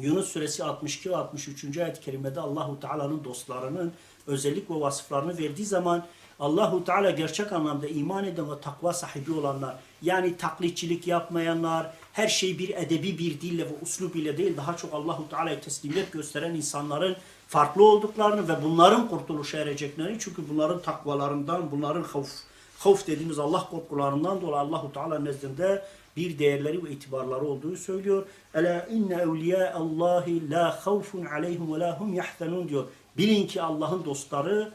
Yunus suresi 62 ve 63. ayet-i kerimede Allahu Teala'nın dostlarının özellik ve vasıflarını verdiği zaman Allahu Teala gerçek anlamda iman eden ve takva sahibi olanlar yani taklitçilik yapmayanlar, her şeyi bir edebi bir dille ve uslub ile değil daha çok Allahu Teala'ya teslimiyet gösteren insanların farklı olduklarını ve bunların kurtuluşa ereceklerini çünkü bunların takvalarından, bunların havf, havf dediğimiz Allah korkularından dolayı Allahu Teala nezdinde bir değerleri ve itibarları olduğu söylüyor. Ela inne evliya Allahi la havfun aleyhim ve la hum yahzanun diyor. Bilin ki Allah'ın dostları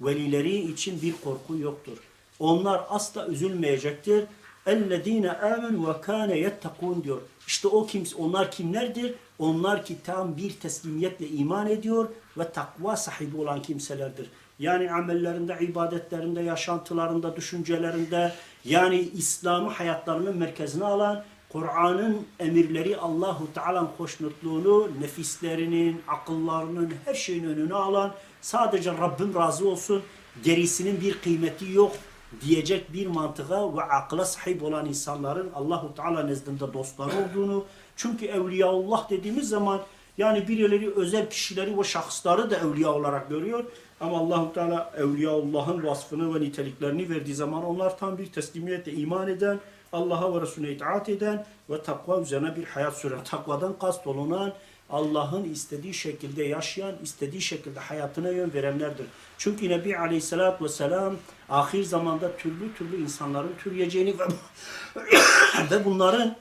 velileri için bir korku yoktur. Onlar asla üzülmeyecektir. Ellezine amenu ve kâne yettekûn diyor. İşte o kimse, onlar kimlerdir? Onlar ki tam bir teslimiyetle iman ediyor ve takva sahibi olan kimselerdir. Yani amellerinde, ibadetlerinde, yaşantılarında, düşüncelerinde yani İslam'ı hayatlarının merkezine alan Kur'an'ın emirleri Allahu Teala'nın hoşnutluğunu, nefislerinin, akıllarının her şeyin önüne alan sadece Rabbim razı olsun gerisinin bir kıymeti yok diyecek bir mantığa ve akla sahip olan insanların Allahu Teala nezdinde dostları olduğunu çünkü evliyaullah dediğimiz zaman yani birileri özel kişileri ve şahısları da evliya olarak görüyor. Ama Allahu Teala evliyaullah'ın vasfını ve niteliklerini verdiği zaman onlar tam bir teslimiyetle iman eden, Allah'a ve Resulüne itaat eden ve takva üzerine bir hayat süren, takvadan kast olunan, Allah'ın istediği şekilde yaşayan, istediği şekilde hayatına yön verenlerdir. Çünkü Nebi Aleyhisselatü Vesselam ahir zamanda türlü türlü insanların türeyeceğini ve, ve bunların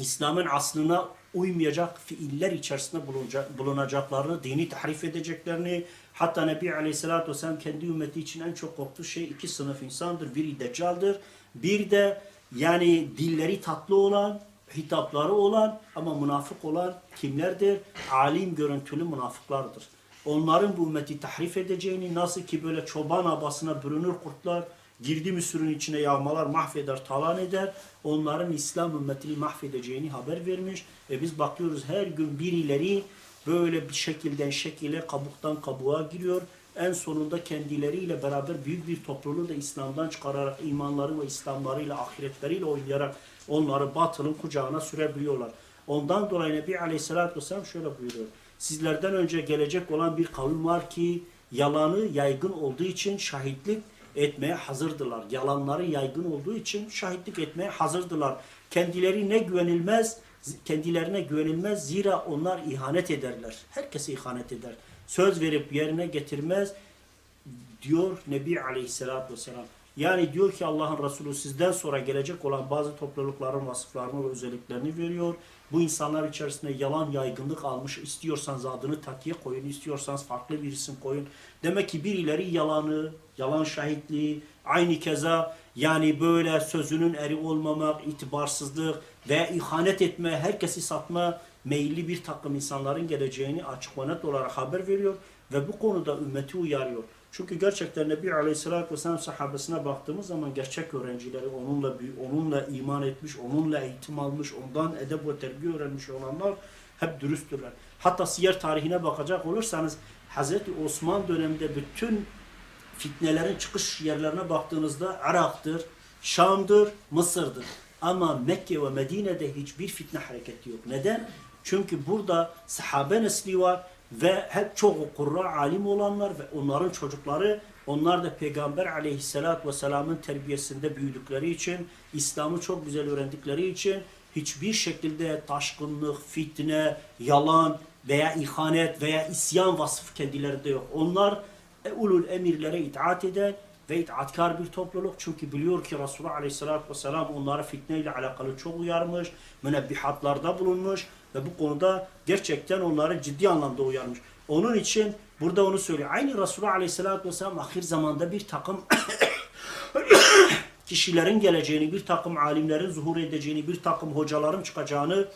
İslam'ın aslına uymayacak fiiller içerisinde bulunacak, bulunacaklarını, dini tahrif edeceklerini, hatta Nebi Aleyhisselatü Vesselam kendi ümmeti için en çok korktuğu şey iki sınıf insandır. Biri Deccal'dır, bir de yani dilleri tatlı olan, hitapları olan ama münafık olan kimlerdir? Alim görüntülü münafıklardır. Onların bu ümmeti tahrif edeceğini, nasıl ki böyle çoban abasına bürünür kurtlar, girdi mi sürün içine yağmalar mahveder, talan eder. Onların İslam ümmetini mahvedeceğini haber vermiş. Ve biz bakıyoruz her gün birileri böyle bir şekilden şekile, kabuktan kabuğa giriyor. En sonunda kendileriyle beraber büyük bir topluluğu da İslam'dan çıkararak imanları ve İslamlarıyla, ahiretleriyle oynayarak onları batılın kucağına sürebiliyorlar. Ondan dolayı Nebi Aleyhisselatü Vesselam şöyle buyuruyor. Sizlerden önce gelecek olan bir kavim var ki yalanı yaygın olduğu için şahitlik etmeye hazırdılar. Yalanları yaygın olduğu için şahitlik etmeye hazırdılar. Kendileri ne güvenilmez, kendilerine güvenilmez zira onlar ihanet ederler. Herkese ihanet eder. Söz verip yerine getirmez diyor Nebi Aleyhisselatü Vesselam. Yani diyor ki Allah'ın Resulü sizden sonra gelecek olan bazı toplulukların vasıflarını ve özelliklerini veriyor. Bu insanlar içerisinde yalan yaygınlık almış. İstiyorsanız adını takiye koyun, istiyorsanız farklı bir isim koyun. Demek ki birileri yalanı, yalan şahitliği, aynı keza yani böyle sözünün eri olmamak, itibarsızlık veya ihanet etme, herkesi satma meyilli bir takım insanların geleceğini açık ve net olarak haber veriyor ve bu konuda ümmeti uyarıyor. Çünkü gerçekten Nebi Aleyhisselatü Vesselam sahabesine baktığımız zaman gerçek öğrencileri onunla onunla iman etmiş, onunla eğitim almış, ondan edep ve terbiye öğrenmiş olanlar hep dürüsttürler. Hatta siyer tarihine bakacak olursanız Hazreti Osman döneminde bütün fitnelerin çıkış yerlerine baktığınızda Irak'tır, Şam'dır, Mısır'dır. Ama Mekke ve Medine'de hiçbir fitne hareketi yok. Neden? Çünkü burada sahabe nesli var ve hep çok kurra alim olanlar ve onların çocukları onlar da Peygamber aleyhissalatü vesselamın terbiyesinde büyüdükleri için İslam'ı çok güzel öğrendikleri için hiçbir şekilde taşkınlık, fitne, yalan veya ihanet veya isyan vasfı kendilerinde yok. Onlar e, ulul emirlere itaat eden ve itaatkar bir topluluk. Çünkü biliyor ki Resulullah Aleyhisselatü Vesselam onlara fitne ile alakalı çok uyarmış, münebbihatlarda bulunmuş ve bu konuda gerçekten onları ciddi anlamda uyarmış. Onun için burada onu söylüyor. Aynı Resulullah Aleyhisselatü Vesselam ahir zamanda bir takım kişilerin geleceğini, bir takım alimlerin zuhur edeceğini, bir takım hocaların çıkacağını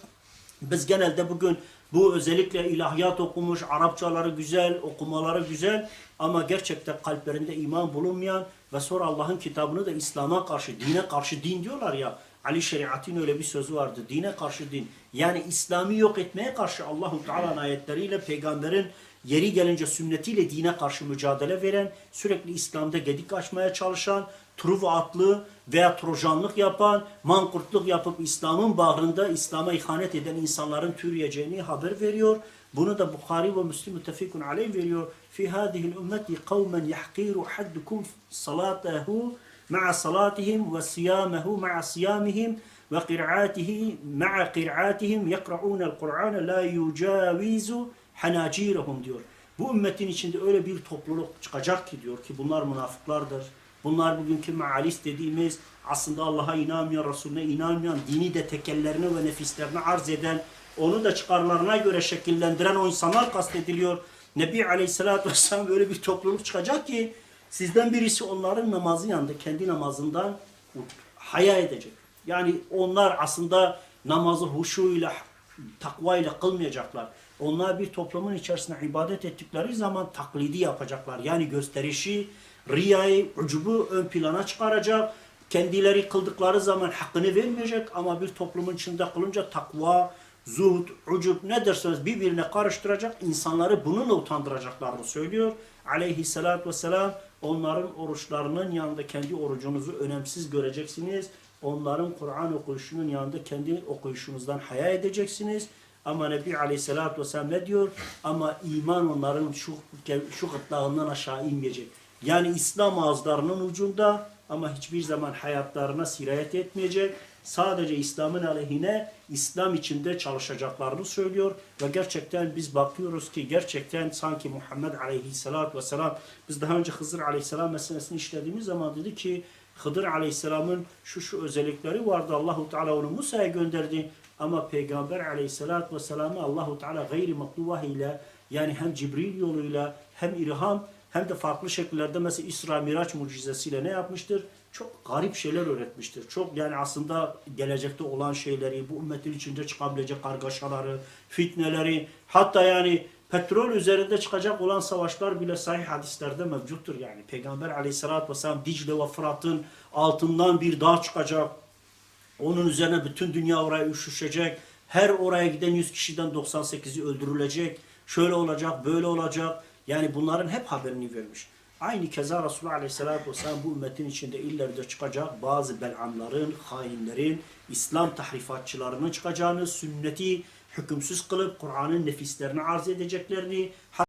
biz genelde bugün bu özellikle ilahiyat okumuş, Arapçaları güzel, okumaları güzel ama gerçekten kalplerinde iman bulunmayan ve sonra Allah'ın kitabını da İslam'a karşı, dine karşı din diyorlar ya. Ali Şeriat'ın öyle bir sözü vardı. Dine karşı din. Yani İslam'ı yok etmeye karşı Allahu Teala'nın ayetleriyle peygamberin yeri gelince sünnetiyle dine karşı mücadele veren, sürekli İslam'da gedik açmaya çalışan, Truva atlı veya Trojanlık yapan, mankurtluk yapıp İslam'ın bağrında İslam'a ihanet eden insanların türeyeceğini haber veriyor. Bunu da Bukhari ve Müslim müttefikun aleyh veriyor. Fi hadihi ümmeti kavmen yahkiru haddukum salatahu ma'a salatihim ve siyamehu ma'a siyamihim ve qira'atihi ma'a qira'atihim yekra'unel Kur'an la yucavizu hanacirahum diyor. Bu ümmetin içinde öyle bir topluluk çıkacak ki diyor ki bunlar münafıklardır. Bunlar bugünkü mealist dediğimiz aslında Allah'a inanmayan, Resulüne inanmayan, dini de tekellerine ve nefislerine arz eden, onu da çıkarlarına göre şekillendiren o insanlar kastediliyor. Nebi Aleyhisselatü Vesselam böyle bir topluluk çıkacak ki sizden birisi onların namazı yanında kendi namazından haya edecek. Yani onlar aslında namazı huşuyla, takvayla kılmayacaklar. Onlar bir toplumun içerisinde ibadet ettikleri zaman taklidi yapacaklar. Yani gösterişi, riyayı, ucubu ön plana çıkaracak. Kendileri kıldıkları zaman hakkını vermeyecek ama bir toplumun içinde kılınca takva, zuhd, ucub ne derseniz birbirine karıştıracak. insanları bununla utandıracaklarını söylüyor. Aleyhissalatü vesselam onların oruçlarının yanında kendi orucunuzu önemsiz göreceksiniz. Onların Kur'an okuyuşunun yanında kendi okuyuşunuzdan haya edeceksiniz. Ama Nebi Aleyhisselatü Vesselam ne diyor? Ama iman onların şu, şu gırtlağından aşağı inmeyecek. Yani İslam ağızlarının ucunda ama hiçbir zaman hayatlarına sirayet etmeyecek. Sadece İslam'ın aleyhine İslam içinde çalışacaklarını söylüyor. Ve gerçekten biz bakıyoruz ki gerçekten sanki Muhammed Aleyhisselatü Vesselam biz daha önce Hızır Aleyhisselam meselesini işlediğimiz zaman dedi ki Hıdır Aleyhisselam'ın şu şu özellikleri vardı. Allahu Teala onu Musa'ya gönderdi. Ama Peygamber Aleyhisselatü Vesselam'ı Allahu Teala gayri maklu vahiyle yani hem Cibril yoluyla hem ilham hem de farklı şekillerde mesela İsra Miraç mucizesiyle ne yapmıştır? Çok garip şeyler öğretmiştir. Çok yani aslında gelecekte olan şeyleri, bu ümmetin içinde çıkabilecek kargaşaları, fitneleri, hatta yani petrol üzerinde çıkacak olan savaşlar bile sahih hadislerde mevcuttur yani. Peygamber aleyhissalatü vesselam Dicle ve Fırat'ın altından bir dağ çıkacak. Onun üzerine bütün dünya oraya üşüşecek. Her oraya giden 100 kişiden 98'i öldürülecek. Şöyle olacak, böyle olacak. Yani bunların hep haberini vermiş. Aynı keza Resulullah Aleyhisselatü Vesselam bu ümmetin içinde illerde çıkacak bazı belamların, hainlerin, İslam tahrifatçılarının çıkacağını, sünneti hükümsüz kılıp Kur'an'ın nefislerini arz edeceklerini,